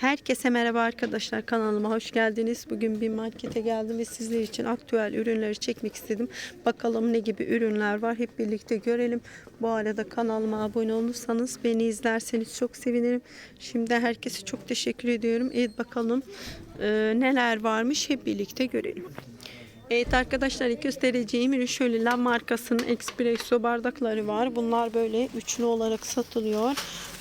Herkese merhaba arkadaşlar kanalıma hoş geldiniz. Bugün bir markete geldim ve sizler için aktüel ürünleri çekmek istedim. Bakalım ne gibi ürünler var hep birlikte görelim. Bu arada kanalıma abone olursanız beni izlerseniz çok sevinirim. Şimdi herkese çok teşekkür ediyorum. Evet bakalım e, neler varmış hep birlikte görelim. Evet arkadaşlar ilk göstereceğim ürün şöyle La markasının espresso bardakları var. Bunlar böyle üçlü olarak satılıyor.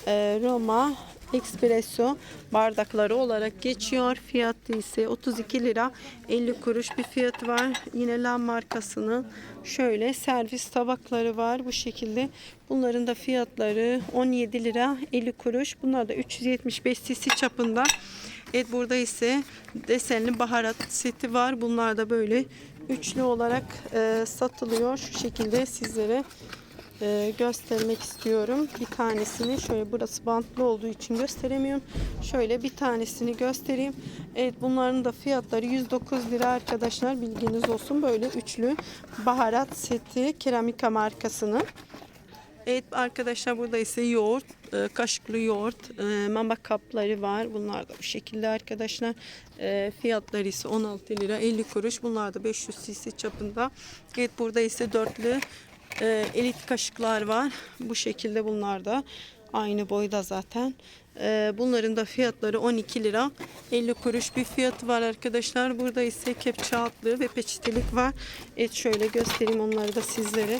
Ee, Roma espresso bardakları olarak geçiyor. Fiyatı ise 32 lira 50 kuruş bir fiyat var. Yine La markasının şöyle servis tabakları var bu şekilde. Bunların da fiyatları 17 lira 50 kuruş. Bunlar da 375 cc çapında. Evet burada ise desenli baharat seti var. Bunlar da böyle üçlü olarak e, satılıyor. Şu şekilde sizlere e, göstermek istiyorum. Bir tanesini şöyle burası bantlı olduğu için gösteremiyorum. Şöyle bir tanesini göstereyim. Evet bunların da fiyatları 109 lira arkadaşlar bilginiz olsun. Böyle üçlü baharat seti keramika markasının. Evet arkadaşlar burada ise yoğurt, e, kaşıklı yoğurt, e, mama kapları var. Bunlar da bu şekilde arkadaşlar. E, fiyatları ise 16 lira 50 kuruş. Bunlar da 500 cc çapında. Evet burada ise dörtlü e, elit kaşıklar var. Bu şekilde bunlar da aynı boyda zaten. E, bunların da fiyatları 12 lira 50 kuruş bir fiyatı var arkadaşlar. Burada ise kepçe altlığı ve peçetelik var. Evet şöyle göstereyim onları da sizlere.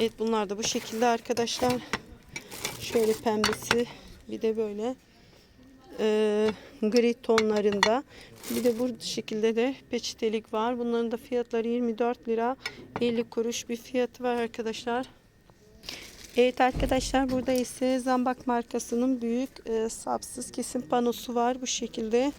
Evet bunlar da bu şekilde arkadaşlar. Şöyle pembesi bir de böyle e, gri tonlarında. Bir de bu şekilde de peçetelik var. Bunların da fiyatları 24 lira 50 kuruş bir fiyatı var arkadaşlar. Evet arkadaşlar burada ise Zambak markasının büyük e, sapsız kesim panosu var bu şekilde.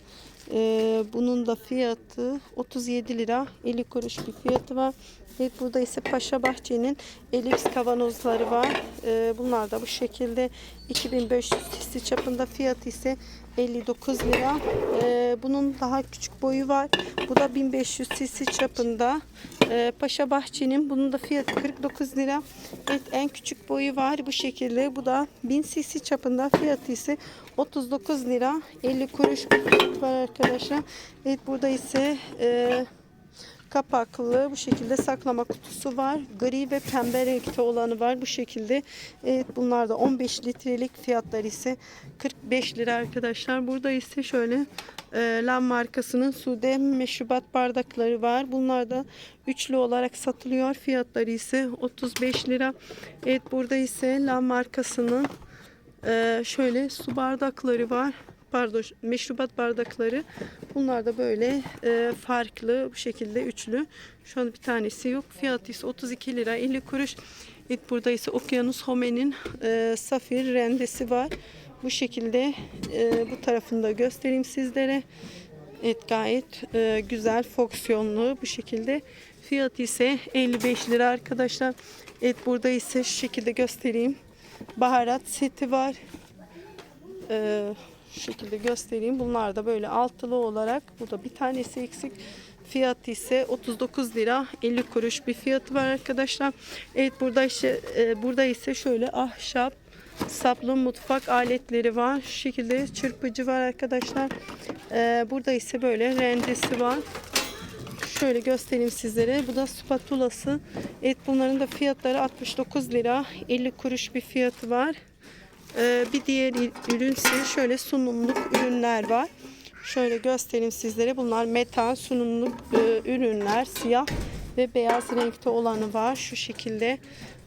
E, bunun da fiyatı 37 lira 50 kuruş bir fiyatı var. Evet burada ise Paşa Bahçe'nin elips kavanozları var. E, bunlar da bu şekilde 2500 cc çapında fiyatı ise 59 lira. E, bunun daha küçük boyu var. Bu da 1500 cc çapında. E, Paşa Bahçe'nin bunun da fiyatı 49 lira. Evet en küçük boyu var bu şekilde. Bu da 1000 cc çapında fiyatı ise 39 lira 50 kuruş var arkadaşlar. Evet burada ise e, kapaklı bu şekilde saklama kutusu var. Gri ve pembe renkte olanı var bu şekilde. Evet bunlar da 15 litrelik fiyatları ise 45 lira arkadaşlar. Burada ise şöyle e, Lam markasının Sude meşrubat bardakları var. Bunlar da üçlü olarak satılıyor. Fiyatları ise 35 lira. Evet burada ise Lam markasının e, şöyle su bardakları var pardon meşrubat bardakları. Bunlar da böyle e, farklı bu şekilde üçlü. Şu an bir tanesi yok. Fiyatı ise 32 lira 50 kuruş. Evet, burada ise Okyanus Home'nin e, safir rendesi var. Bu şekilde e, bu tarafında göstereyim sizlere. Evet gayet e, güzel fonksiyonlu bu şekilde. Fiyatı ise 55 lira arkadaşlar. Evet burada ise şu şekilde göstereyim. Baharat seti var. Eee şu şekilde göstereyim. Bunlar da böyle altılı olarak. Bu da bir tanesi eksik. Fiyatı ise 39 lira 50 kuruş bir fiyatı var arkadaşlar. Evet burada işte e, burada ise şöyle ahşap saplı mutfak aletleri var. Şu şekilde çırpıcı var arkadaşlar. E, burada ise böyle rendesi var. Şöyle göstereyim sizlere. Bu da spatulası. Evet bunların da fiyatları 69 lira 50 kuruş bir fiyatı var. Ee, bir diğer ürün ise şöyle sunumluk ürünler var. Şöyle göstereyim sizlere. Bunlar metal sunumluk e, ürünler. Siyah ve beyaz renkte olanı var. Şu şekilde.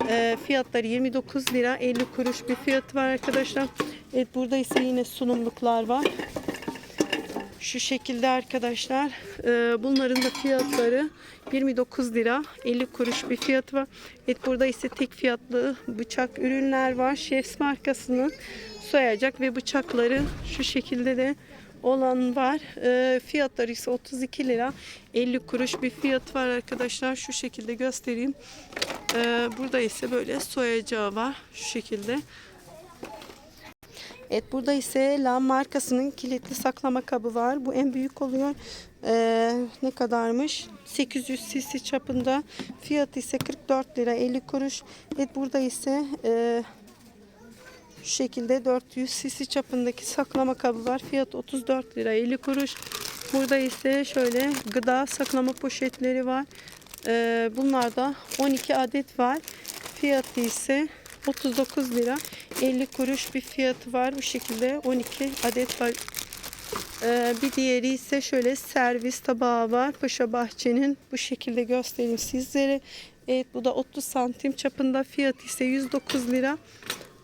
E, fiyatları 29 lira 50 kuruş bir fiyat var arkadaşlar. Evet burada ise yine sunumluklar var. Şu şekilde arkadaşlar. E, bunların da fiyatları 29 lira 50 kuruş bir fiyatı var. Evet burada ise tek fiyatlı bıçak ürünler var. Chefs markasının soyacak ve bıçakları şu şekilde de olan var. E, fiyatları ise 32 lira 50 kuruş bir fiyat var arkadaşlar. Şu şekilde göstereyim. E, burada ise böyle soyacağı var. Şu şekilde. Evet burada ise Lam markasının kilitli saklama kabı var. Bu en büyük oluyor. Ee, ne kadarmış? 800 cc çapında. Fiyatı ise 44 lira 50 kuruş. Evet burada ise e, Şu şekilde 400 cc çapındaki saklama kabı var. Fiyat 34 lira 50 kuruş. Burada ise şöyle gıda saklama poşetleri var. Ee, bunlarda 12 adet var. Fiyatı ise 39 lira 50 kuruş bir fiyatı var. Bu şekilde 12 adet var. Ee, bir diğeri ise şöyle servis tabağı var. Paşa Bahçe'nin bu şekilde göstereyim sizlere. Evet bu da 30 santim çapında fiyatı ise 109 lira.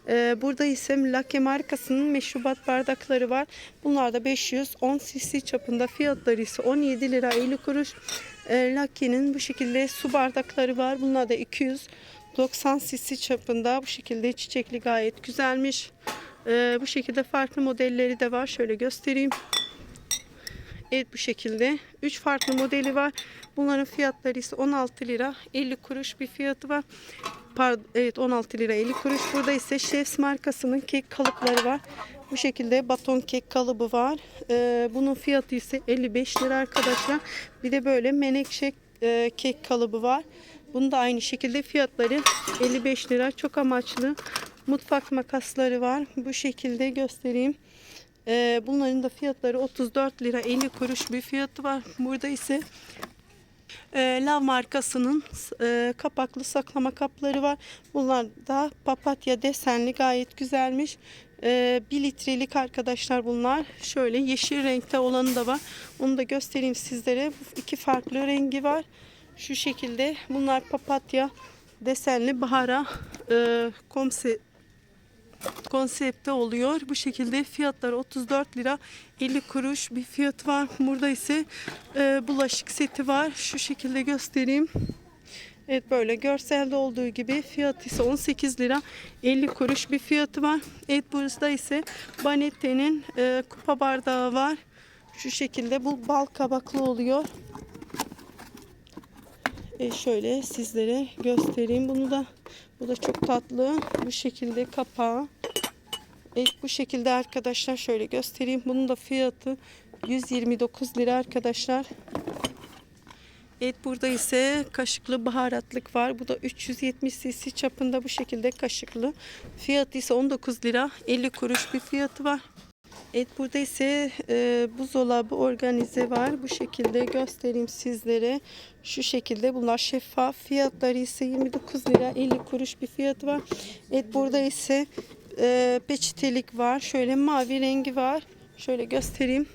Ee, burada ise Lake markasının meşrubat bardakları var. Bunlar da 510 cc çapında fiyatları ise 17 lira 50 kuruş. Ee, Lake'nin bu şekilde su bardakları var. Bunlar da 290 cc çapında bu şekilde çiçekli gayet güzelmiş. Ee, bu şekilde farklı modelleri de var. Şöyle göstereyim. Evet bu şekilde. 3 farklı modeli var. Bunların fiyatları ise 16 lira 50 kuruş bir fiyatı var. Pardon, evet 16 lira 50 kuruş. Burada ise Chefs markasının kek kalıpları var. Bu şekilde baton kek kalıbı var. Ee, bunun fiyatı ise 55 lira arkadaşlar. Bir de böyle menekşe e, kek kalıbı var. Bunun da aynı şekilde fiyatları 55 lira. Çok amaçlı mutfak makasları var. Bu şekilde göstereyim. Ee, bunların da fiyatları 34 lira 50 kuruş bir fiyatı var. Burada ise e, Lav markasının e, kapaklı saklama kapları var. Bunlar da papatya desenli gayet güzelmiş. E, 1 litrelik arkadaşlar bunlar. Şöyle yeşil renkte olanı da var. Onu da göstereyim sizlere. İki farklı rengi var. Şu şekilde bunlar papatya desenli bahara e, komse konsepte oluyor. Bu şekilde fiyatları 34 lira 50 kuruş bir fiyatı var. Burada ise e, bulaşık seti var. Şu şekilde göstereyim. Evet böyle görselde olduğu gibi fiyatı ise 18 lira 50 kuruş bir fiyatı var. Evet burada ise Banette'nin e, kupa bardağı var. Şu şekilde bu bal kabaklı oluyor. E şöyle sizlere göstereyim bunu da. Bu da çok tatlı. Bu şekilde kapağı. Evet bu şekilde arkadaşlar şöyle göstereyim. Bunun da fiyatı 129 lira arkadaşlar. Evet burada ise kaşıklı baharatlık var. Bu da 370 cc çapında bu şekilde kaşıklı. Fiyatı ise 19 lira 50 kuruş bir fiyatı var. Evet burada ise e, buzdolabı organize var. Bu şekilde göstereyim sizlere. Şu şekilde bunlar şeffaf. Fiyatları ise 29 lira 50 kuruş bir fiyatı var. Evet burada ise e, peçetelik var. Şöyle mavi rengi var. Şöyle göstereyim.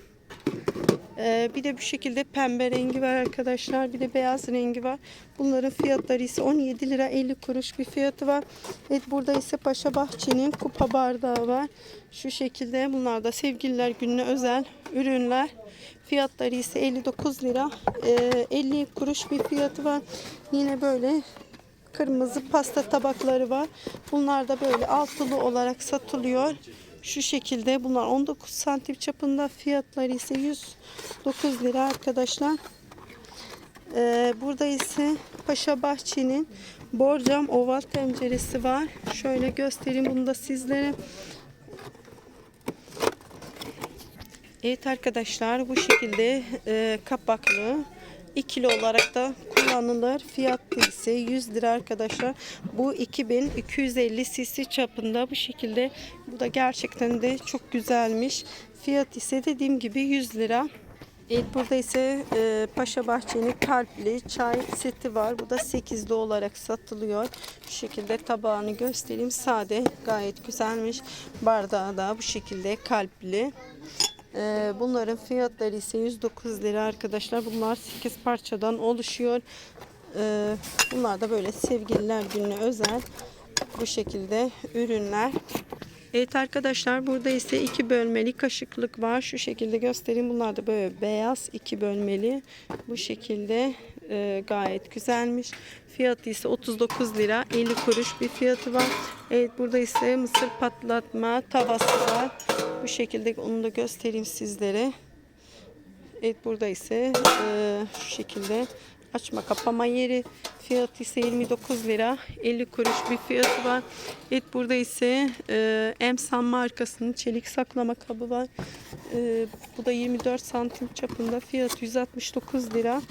E, bir de bu şekilde pembe rengi var arkadaşlar. Bir de beyaz rengi var. Bunların fiyatları ise 17 lira 50 kuruş bir fiyatı var. Evet burada ise Paşa Bahçe'nin kupa bardağı var. Şu şekilde bunlar da sevgililer gününe özel ürünler. Fiyatları ise 59 lira e, 50 kuruş bir fiyatı var. Yine böyle kırmızı pasta tabakları var. Bunlar da böyle altılı olarak satılıyor. Şu şekilde bunlar 19 santim çapında fiyatları ise 109 lira arkadaşlar. Ee, burada ise Paşa Bahçe'nin borcam oval tenceresi var. Şöyle göstereyim bunu da sizlere. Evet arkadaşlar bu şekilde e, kapaklı 2 olarak da kullanılır. Fiyatı ise 100 lira arkadaşlar. Bu 2250 cc çapında bu şekilde. Bu da gerçekten de çok güzelmiş. Fiyat ise dediğim gibi 100 lira. Evet burada ise e, Paşa Bahçe'nin kalpli çay seti var. Bu da 8'li olarak satılıyor. Şu şekilde tabağını göstereyim. Sade gayet güzelmiş. Bardağı da bu şekilde kalpli. Ee, bunların fiyatları ise 109 lira arkadaşlar. Bunlar 8 parçadan oluşuyor. Ee, bunlar da böyle sevgililer gününe özel bu şekilde ürünler. Evet arkadaşlar burada ise iki bölmeli kaşıklık var. Şu şekilde göstereyim. Bunlar da böyle beyaz iki bölmeli. Bu şekilde e, gayet güzelmiş. Fiyatı ise 39 lira 50 kuruş bir fiyatı var. Evet burada ise mısır patlatma tavası var. Bu şekilde onu da göstereyim sizlere. Evet burada ise e, şu şekilde açma kapama yeri fiyatı ise 29 lira 50 kuruş bir fiyatı var. Evet burada ise e, Emsan markasının çelik saklama kabı var. E, bu da 24 santim çapında fiyatı 169 lira.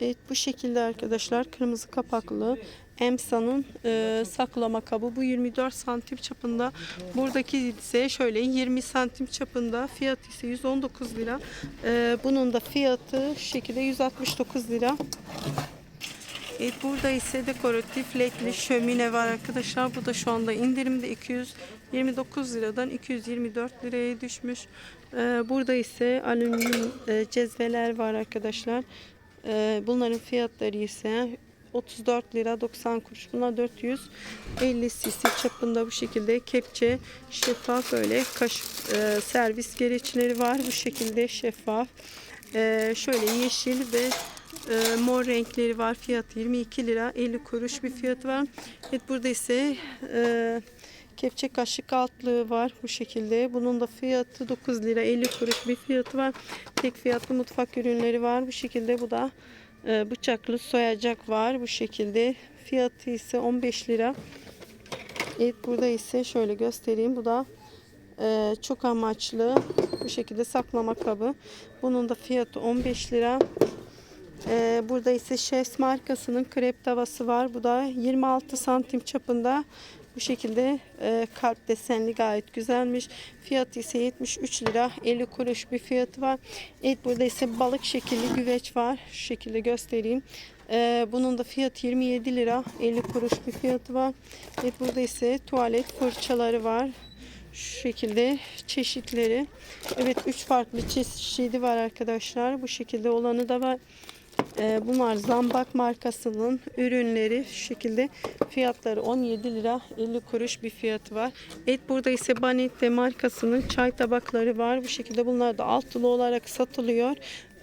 Evet bu şekilde arkadaşlar kırmızı kapaklı Emsa'nın e, saklama kabı. Bu 24 santim çapında. Buradaki ise şöyle 20 santim çapında. Fiyat ise 119 lira. E, bunun da fiyatı şekilde 169 lira. Evet, burada ise dekoratif ledli şömine var arkadaşlar. Bu da şu anda indirimde 229 liradan 224 liraya düşmüş. Ee, burada ise alüminyum e, cezveler var arkadaşlar. Ee, bunların fiyatları ise 34 lira 90 kuruş. Bunlar 450 cc çapında bu şekilde kepçe şeffaf böyle kaşık e, servis gereçleri var. Bu şekilde şeffaf. Ee, şöyle yeşil ve e, mor renkleri var. Fiyat 22 lira 50 kuruş bir fiyatı var. Evet burada ise e, kepçe kaşık altlığı var bu şekilde. Bunun da fiyatı 9 lira 50 kuruş bir fiyatı var. Tek fiyatlı mutfak ürünleri var bu şekilde. Bu da e, bıçaklı soyacak var bu şekilde. Fiyatı ise 15 lira. Evet burada ise şöyle göstereyim. Bu da e, çok amaçlı bu şekilde saklama kabı. Bunun da fiyatı 15 lira. Ee, burada ise Chefs markasının krep tavası var. Bu da 26 santim çapında. Bu şekilde e, kalp desenli gayet güzelmiş. Fiyatı ise 73 lira 50 kuruş bir fiyatı var. Evet burada ise balık şekilli güveç var. Şu şekilde göstereyim. Ee, bunun da fiyatı 27 lira 50 kuruş bir fiyatı var. Evet burada ise tuvalet fırçaları var. Şu şekilde çeşitleri. Evet 3 farklı çeşidi var arkadaşlar. Bu şekilde olanı da var. Ee, bunlar Zambak markasının ürünleri şu şekilde fiyatları 17 lira 50 kuruş bir fiyatı var. Evet burada ise Banette markasının çay tabakları var. Bu şekilde bunlar da altılı olarak satılıyor.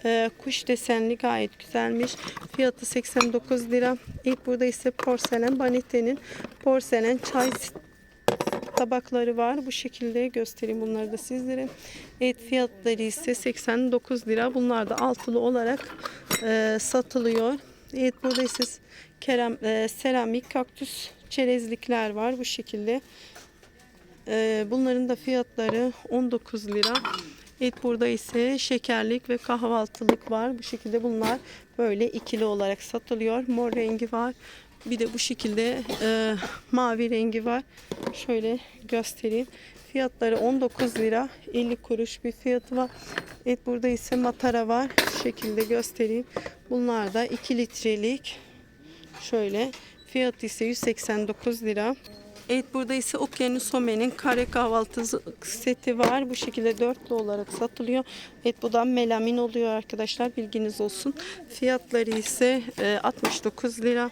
Ee, kuş desenli gayet güzelmiş. Fiyatı 89 lira. Evet burada ise porselen Banette'nin porselen çay tabakları var. Bu şekilde göstereyim bunları da sizlere. Evet fiyatları ise 89 lira. Bunlar da altılı olarak e, satılıyor. Evet burada ise kerem, e, seramik kaktüs çerezlikler var bu şekilde. E, bunların da fiyatları 19 lira. Evet burada ise şekerlik ve kahvaltılık var. Bu şekilde bunlar böyle ikili olarak satılıyor. Mor rengi var. Bir de bu şekilde e, mavi rengi var. Şöyle göstereyim. Fiyatları 19 lira 50 kuruş bir fiyatı var. Evet burada ise matara var. Şu şekilde göstereyim. Bunlar da 2 litrelik. Şöyle fiyatı ise 189 lira. Evet burada ise Okyanus Some'nin kare kahvaltı seti var. Bu şekilde dörtlü olarak satılıyor. Evet bu da melamin oluyor arkadaşlar. Bilginiz olsun. Fiyatları ise e, 69 lira.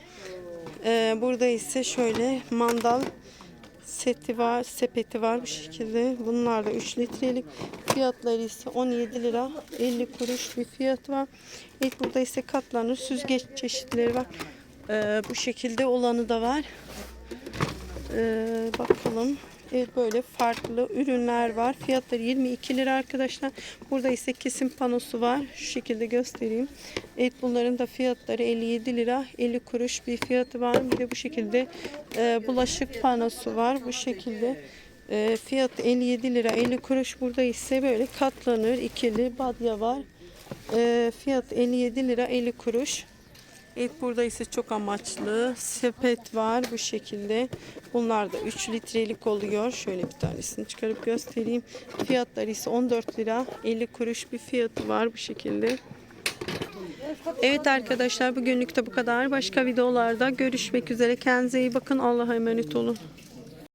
E, burada ise şöyle mandal seti var, sepeti var bu şekilde. Bunlar da 3 litrelik. Fiyatları ise 17 lira 50 kuruş bir fiyat var. Evet burada ise katlanır süzgeç çeşitleri var. E, bu şekilde olanı da var. Ee, bakalım. Evet böyle farklı ürünler var. Fiyatları 22 lira arkadaşlar. Burada ise kesim panosu var. Şu şekilde göstereyim. Evet bunların da fiyatları 57 lira 50 kuruş bir fiyatı var. Bir de bu şekilde e, bulaşık panosu var. Bu şekilde e, fiyat 57 lira 50 kuruş. Burada ise böyle katlanır ikili badya var. E, fiyat 57 lira 50 kuruş. Evet burada ise çok amaçlı sepet var bu şekilde. Bunlar da 3 litrelik oluyor. Şöyle bir tanesini çıkarıp göstereyim. Fiyatları ise 14 lira 50 kuruş bir fiyatı var bu şekilde. Evet arkadaşlar bugünlük de bu kadar. Başka videolarda görüşmek üzere. Kendinize iyi bakın. Allah'a emanet olun.